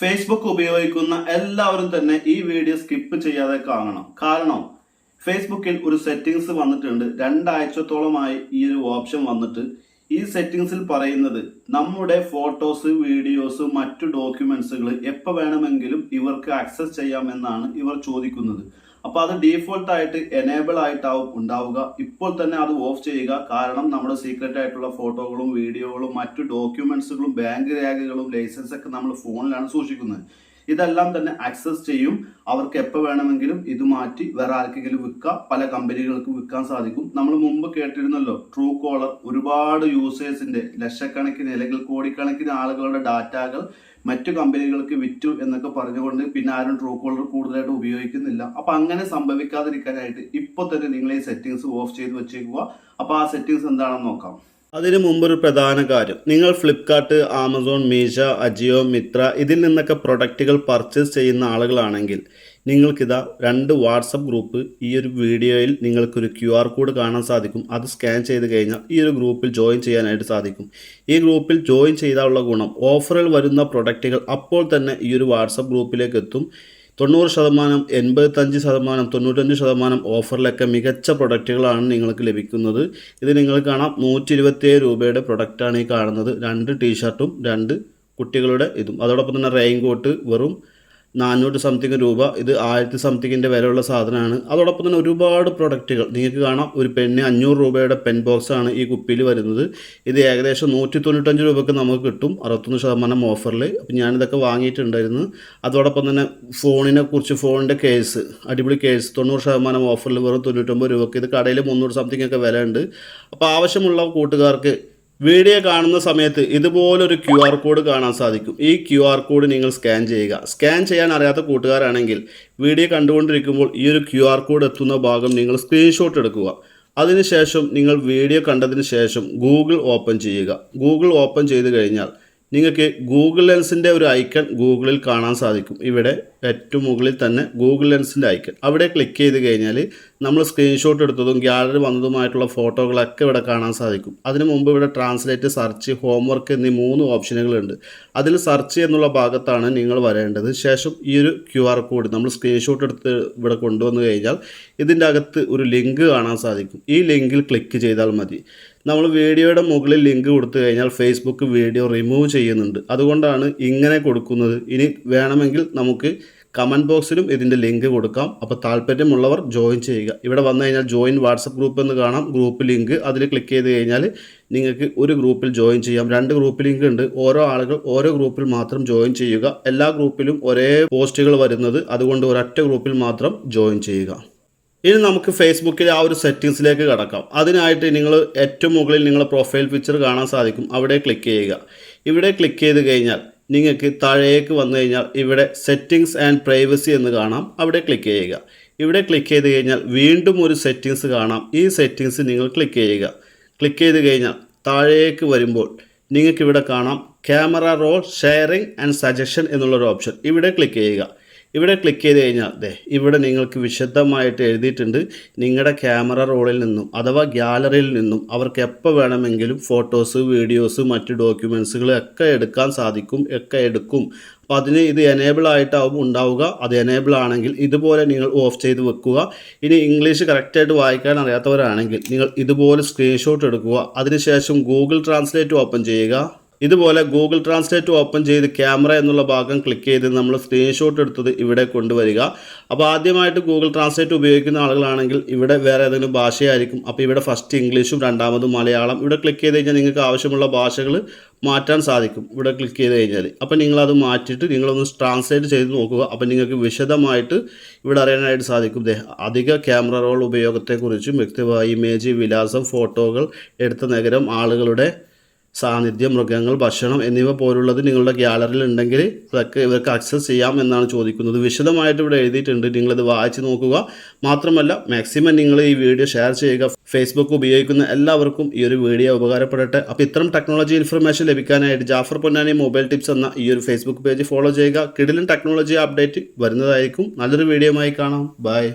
Facebook ഉപയോഗിക്കുന്ന എല്ലാവരും തന്നെ ഈ വീഡിയോ സ്കിപ്പ് ചെയ്യാതെ കാണണം. കാരണം ഫേസ്ബുക്കിൽ ഒരു സെറ്റിംഗ്സ് വന്നിട്ടുണ്ട്. രണ്ടാഴ്ചത്തോളമായി ഈ ഒരു ഓപ്ഷൻ വന്നിട്ട്. ഈ സെറ്റിംഗ്സിൽ പറയുന്നത് നമ്മുടെ ഫോട്ടോസ് വീഡിയോസ് മറ്റു ഡോക്യുമെന്റ്സുകൾ എപ്പോൾ വേണമെങ്കിലും ഇവർക്ക് ആക്സസ് ചെയ്യാമെന്നാണ് ഇവർ ചോദിക്കുന്നത്. അപ്പൊ അത് ഡീഫോൾട്ട് ആയിട്ട് എനേബിൾ ആയിട്ടാവും ഉണ്ടാവുക. ഇപ്പോൾ തന്നെ അത് ഓഫ് ചെയ്യുക. കാരണം നമ്മുടെ സീക്രട്ട് ആയിട്ടുള്ള ഫോട്ടോകളും വീഡിയോകളും മറ്റു ഡോക്യുമെന്റ്സുകളും ബാങ്ക് രേഖകളും ലൈസൻസ് ഒക്കെ നമ്മൾ ഫോണിലാണ് സൂക്ഷിക്കുന്നത്. ഇതെല്ലാം തന്നെ ആക്സസ് ചെയ്യും. അവർക്ക് എപ്പോൾ വേണമെങ്കിലും ഇത് മാറ്റി വേറെ ആർക്കെങ്കിലും വിൽക്കാം. പല കമ്പനികൾക്ക് വിൽക്കാൻ സാധിക്കും. നമ്മൾ മുമ്പ് കേട്ടിരുന്നല്ലോ ട്രൂ കോളർ ഒരുപാട് യൂസേഴ്സിന്റെ ലക്ഷക്കണക്കിന് അല്ലെങ്കിൽ കോടിക്കണക്കിന് ആളുകളുടെ ഡാറ്റകൾ മറ്റു കമ്പനികൾക്ക് വിറ്റു എന്നൊക്കെ പറഞ്ഞുകൊണ്ട് പിന്നെ ആരും ട്രൂ കോളർ കൂടുതലായിട്ട് ഉപയോഗിക്കുന്നില്ല. അപ്പൊ അങ്ങനെ സംഭവിക്കാതിരിക്കാനായിട്ട് ഇപ്പൊ തന്നെ നിങ്ങൾ ഈ സെറ്റിങ്സ് ഓഫ് ചെയ്ത് വെച്ചേക്കുക. അപ്പൊ ആ സെറ്റിങ്സ് എന്താണെന്ന് നോക്കാം. അതിനു മുമ്പ് ഒരു പ്രധാന കാര്യം. നിങ്ങൾ ഫ്ലിപ്കാർട്ട് ആമസോൺ മീഷ അജിയോ മിത്ര ഇതിൽ നിന്നൊക്കെ പ്രൊഡക്റ്റുകൾ പർച്ചേസ് ചെയ്യുന്ന ആളുകളാണെങ്കിൽ നിങ്ങൾക്കിതാ രണ്ട് വാട്സപ്പ് ഗ്രൂപ്പ് ഈ ഒരു വീഡിയോയിൽ നിങ്ങൾക്കൊരു ക്യു ആർ കോഡ് കാണാൻ സാധിക്കും. അത് സ്കാൻ ചെയ്ത് കഴിഞ്ഞാൽ ഈ ഒരു ഗ്രൂപ്പിൽ ജോയിൻ ചെയ്യാനായിട്ട് സാധിക്കും. ഈ ഗ്രൂപ്പിൽ ജോയിൻ ചെയ്താലുള്ള ഗുണം ഓഫറിൽ വരുന്ന പ്രൊഡക്റ്റുകൾ അപ്പോൾ തന്നെ ഈ ഒരു വാട്സപ്പ് ഗ്രൂപ്പിലേക്ക് എത്തും. തൊണ്ണൂറ് ശതമാനം എൺപത്തഞ്ച് ശതമാനം തൊണ്ണൂറ്റഞ്ച് ശതമാനം ഓഫറിലൊക്കെ മികച്ച പ്രൊഡക്റ്റുകളാണ് നിങ്ങൾക്ക് ലഭിക്കുന്നത്. ഇത് നിങ്ങൾ കാണാം. നൂറ്റി ഇരുപത്തിയേഴ് രൂപയുടെ പ്രൊഡക്റ്റാണ് ഈ കാണുന്നത്. രണ്ട് ടീഷർട്ടും രണ്ട് കുട്ടികളുടെ ഇതും. അതോടൊപ്പം തന്നെ റെയിൻ കോട്ട് വെറും നാനൂറ് സംതിങ് രൂപ. ഇത് ആയിരത്തി സംതിങ്ങിന്റെ വിലയുള്ള സാധനമാണ്. അതോടൊപ്പം തന്നെ ഒരുപാട് പ്രൊഡക്റ്റുകൾ നിങ്ങൾക്ക് കാണാം ഒരു പെണ്ണ് അഞ്ഞൂറ് രൂപയുടെ പെൻ ബോക്സാണ് ഈ കുപ്പിയിൽ വരുന്നത്. ഇത് ഏകദേശം നൂറ്റി തൊണ്ണൂറ്റഞ്ച് രൂപയ്ക്ക് നമുക്ക് കിട്ടും. അറുപത്തൊന്ന് ശതമാനം ഓഫറിൽ അപ്പം ഞാനിതൊക്കെ വാങ്ങിയിട്ടുണ്ടായിരുന്നു. അതോടൊപ്പം തന്നെ ഫോണിനെ കുറിച്ച് ഫോണിന്റെ കേസ് അടിപൊളി കേസ് തൊണ്ണൂറ് ശതമാനം ഓഫറിൽ വെറും തൊണ്ണൂറ്റൊമ്പത് രൂപയ്ക്ക്. ഇത് കടയിൽ മുന്നൂറ് സംതിങ് ഒക്കെ വില ഉണ്ട് അപ്പോൾ ആവശ്യമുള്ള കൂട്ടുകാർക്ക് വീഡിയോ കാണുന്ന സമയത്ത് ഇതുപോലൊരു ക്യു ആർ കോഡ് കാണാൻ സാധിക്കും. ഈ ക്യു ആർ കോഡ് നിങ്ങൾ സ്കാൻ ചെയ്യുക. സ്കാൻ ചെയ്യാൻ അറിയാത്ത കൂട്ടുകാരാണെങ്കിൽ വീഡിയോ കണ്ടുകൊണ്ടിരിക്കുമ്പോൾ ഈ ഒരു ക്യു ആർ കോഡ് എത്തുന്ന ഭാഗം നിങ്ങൾ സ്ക്രീൻഷോട്ട് എടുക്കുക. അതിനുശേഷം നിങ്ങൾ വീഡിയോ കണ്ടതിന് ശേഷം ഗൂഗിൾ ഓപ്പൺ ചെയ്യുക. ഗൂഗിൾ ഓപ്പൺ ചെയ്ത് കഴിഞ്ഞാൽ നിങ്ങൾക്ക് ഗൂഗിൾ ലെൻസിന്റെ ഒരു ഐക്കൺ ഗൂഗിളിൽ കാണാൻ സാധിക്കും. ഇവിടെ ഏറ്റവും മുകളിൽ തന്നെ ഗൂഗിൾ ലെൻസിന്റെ ഐക്കൺ അവിടെ ക്ലിക്ക് ചെയ്ത് കഴിഞ്ഞാൽ നമ്മൾ സ്ക്രീൻഷോട്ട് എടുത്തതും ഗ്യാലറി വന്നതുമായിട്ടുള്ള ഫോട്ടോകളൊക്കെ ഇവിടെ കാണാൻ സാധിക്കും. അതിനു മുമ്പ് ഇവിടെ ട്രാൻസ്ലേറ്റ് സെർച്ച് ഹോംവർക്ക് എന്നീ മൂന്ന് ഓപ്ഷനുകളുണ്ട് അതിൽ സെർച്ച് എന്നുള്ള ഭാഗത്താണ് നിങ്ങൾ വരേണ്ടത്. ശേഷം ഈ ഒരു ക്യു ആർ കോഡ് നമ്മൾ സ്ക്രീൻഷോട്ട് എടുത്ത് ഇവിടെ കൊണ്ടുവന്നു കഴിഞ്ഞാൽ ഇതിന്റെ അകത്ത് ഒരു ലിങ്ക് കാണാൻ സാധിക്കും. ഈ ലിങ്കിൽ ക്ലിക്ക് ചെയ്താൽ മതി. നമ്മൾ വീഡിയോയുടെ മുകളിൽ ലിങ്ക് കൊടുത്തു കഴിഞ്ഞാൽ ഫേസ്ബുക്ക് വീഡിയോ റിമൂവ് ചെയ്യുന്നുണ്ട്. അതുകൊണ്ടാണ് ഇങ്ങനെ കൊടുക്കുന്നത്. ഇനി വേണമെങ്കിൽ നമുക്ക് കമന്റ് ബോക്സിലും ഇതിന്റെ ലിങ്ക് കൊടുക്കാം. അപ്പോൾ താല്പര്യമുള്ളവർ ജോയിൻ ചെയ്യുക. ഇവിടെ വന്നു കഴിഞ്ഞാൽ ജോയിൻ വാട്സപ്പ് ഗ്രൂപ്പ് എന്ന് കാണാം. Group link. അതിൽ ക്ലിക്ക് ചെയ്ത് കഴിഞ്ഞാൽ നിങ്ങൾക്ക് ഒരു ഗ്രൂപ്പിൽ ജോയിൻ ചെയ്യാം. രണ്ട് ഗ്രൂപ്പ് ലിങ്ക് ഉണ്ട്. ഓരോ ആളുകൾ ഓരോ ഗ്രൂപ്പിൽ മാത്രം ജോയിൻ ചെയ്യുക. എല്ലാ ഗ്രൂപ്പിലും ഒരേ പോസ്റ്റുകൾ വരുന്നത്. അതുകൊണ്ട് ഒരൊറ്റ ഗ്രൂപ്പിൽ മാത്രം ജോയിൻ ചെയ്യുക. ഇനി നമുക്ക് ഫേസ്ബുക്കിൽ ആ ഒരു സെറ്റിങ്സിലേക്ക് കടക്കാം. അതിനായിട്ട് നിങ്ങൾ ഏറ്റവും മുകളിൽ നിങ്ങളുടെ പ്രൊഫൈൽ പിക്ചർ കാണാൻ സാധിക്കും. അവിടെ ക്ലിക്ക് ചെയ്യുക. ഇവിടെ ക്ലിക്ക് ചെയ്ത് കഴിഞ്ഞാൽ നിങ്ങൾക്ക് താഴേക്ക് വന്നു കഴിഞ്ഞാൽ ഇവിടെ സെറ്റിങ്സ് ആൻഡ് പ്രൈവസി എന്ന് കാണാം. അവിടെ ക്ലിക്ക് ചെയ്യുക. ഇവിടെ ക്ലിക്ക് ചെയ്ത് കഴിഞ്ഞാൽ വീണ്ടും ഒരു സെറ്റിങ്സ് കാണാം. ഈ സെറ്റിങ്സ് നിങ്ങൾ ക്ലിക്ക് ചെയ്യുക. ക്ലിക്ക് ചെയ്ത് കഴിഞ്ഞാൽ താഴേക്ക് വരുമ്പോൾ നിങ്ങൾക്ക് ഇവിടെ കാണാം. Camera roll sharing and suggestion എന്നുള്ളൊരു ഓപ്ഷൻ ഇവിടെ ക്ലിക്ക് ചെയ്യുക. ഇവിടെ ക്ലിക്ക് ചെയ്ത് കഴിഞ്ഞാൽ ദേ ഇവിടെ നിങ്ങൾക്ക് വിശദമായിട്ട് എഴുതിയിട്ടുണ്ട് നിങ്ങളുടെ ക്യാമറ റോളിൽ നിന്നും അഥവാ ഗ്യാലറിയിൽ നിന്നും അവർക്ക് എപ്പോൾ വേണമെങ്കിലും ഫോട്ടോസ് വീഡിയോസ് മറ്റ് ഡോക്യുമെൻസുകൾ ഒക്കെ എടുക്കാൻ സാധിക്കും ഒക്കെ എടുക്കും. അപ്പോൾ അതിന് ഇത് എനേബിൾ ആയിട്ടാവും ഉണ്ടാവുക. അത് എനേബിൾ ആണെങ്കിൽ ഇതുപോലെ നിങ്ങൾ ഓഫ് ചെയ്ത് വെക്കുക. ഇനി ഇംഗ്ലീഷ് കറക്റ്റായിട്ട് വായിക്കാൻ അറിയാത്തവരാണെങ്കിൽ നിങ്ങൾ ഇതുപോലെ സ്ക്രീൻഷോട്ട് എടുക്കുക. അതിനുശേഷം ഗൂഗിൾ ട്രാൻസ്ലേറ്റ് ഓപ്പൺ ചെയ്യുക. ഇതുപോലെ ഗൂഗിൾ ട്രാൻസ്ലേറ്റ് ഓപ്പൺ ചെയ്ത് ക്യാമറ എന്നുള്ള ഭാഗം ക്ലിക്ക് ചെയ്ത് നമ്മൾ സ്ക്രീൻഷോട്ട് എടുത്തത് ഇവിടെ കൊണ്ടുവരിക. അപ്പോൾ ആദ്യമായിട്ട് ഗൂഗിൾ ട്രാൻസ്ലേറ്റ് ഉപയോഗിക്കുന്ന ആളുകളാണെങ്കിൽ ഇവിടെ വേറെ ഏതെങ്കിലും ഭാഷയായിരിക്കും. അപ്പോൾ ഇവിടെ ഫസ്റ്റ് ഇംഗ്ലീഷും രണ്ടാമത് മലയാളം. ഇവിടെ ക്ലിക്ക് ചെയ്ത് കഴിഞ്ഞാൽ നിങ്ങൾക്ക് ആവശ്യമുള്ള ഭാഷകൾ മാറ്റാൻ സാധിക്കും. ഇവിടെ ക്ലിക്ക് ചെയ്ത് കഴിഞ്ഞാൽ അപ്പോൾ നിങ്ങളത് മാറ്റിയിട്ട് നിങ്ങളൊന്ന് ട്രാൻസ്ലേറ്റ് ചെയ്ത് നോക്കുക. അപ്പോൾ നിങ്ങൾക്ക് വിശദമായിട്ട് ഇവിടെ അറിയാനായിട്ട് സാധിക്കും. അധിക ക്യാമറ റോൾ ഉപയോഗത്തെക്കുറിച്ചും വ്യക്തമായ ഇമേജ് വിലാസം ഫോട്ടോകൾ എടുത്ത നഗരം ആളുകളുടെ സാന്നിധ്യം മൃഗങ്ങൾ ഭക്ഷണം എന്നിവ പോലുള്ളത് നിങ്ങളുടെ ഗ്യാലറിയിൽ ഉണ്ടെങ്കിൽ ഇതൊക്കെ ഇവർക്ക് ആക്സസ് ചെയ്യാം എന്നാണ് ചോദിക്കുന്നത്. വിശദമായിട്ട് ഇവിടെ എഴുതിയിട്ടുണ്ട്. നിങ്ങളിത് വായിച്ച് നോക്കുക. മാത്രമല്ല മാക്സിമം നിങ്ങൾ ഈ വീഡിയോ ഷെയർ ചെയ്യുക. ഫേസ്ബുക്ക് ഉപയോഗിക്കുന്ന എല്ലാവർക്കും ഈ ഒരു വീഡിയോ ഉപകാരപ്പെടട്ടെ. അപ്പോൾ ഇത്തരം ടെക്നോളജി ഇൻഫർമേഷൻ ലഭിക്കാനായിട്ട് ജാഫർ പൊന്നാനി മൊബൈൽ ടിപ്സ് എന്ന ഈ ഒരു ഫേസ്ബുക്ക് പേജ് ഫോളോ ചെയ്യുക. കിടിലൻ ടെക്നോളജി അപ്ഡേറ്റ് വരുന്നതായിരിക്കും. നല്ലൊരു വീഡിയോയുമായി കാണാം. ബൈ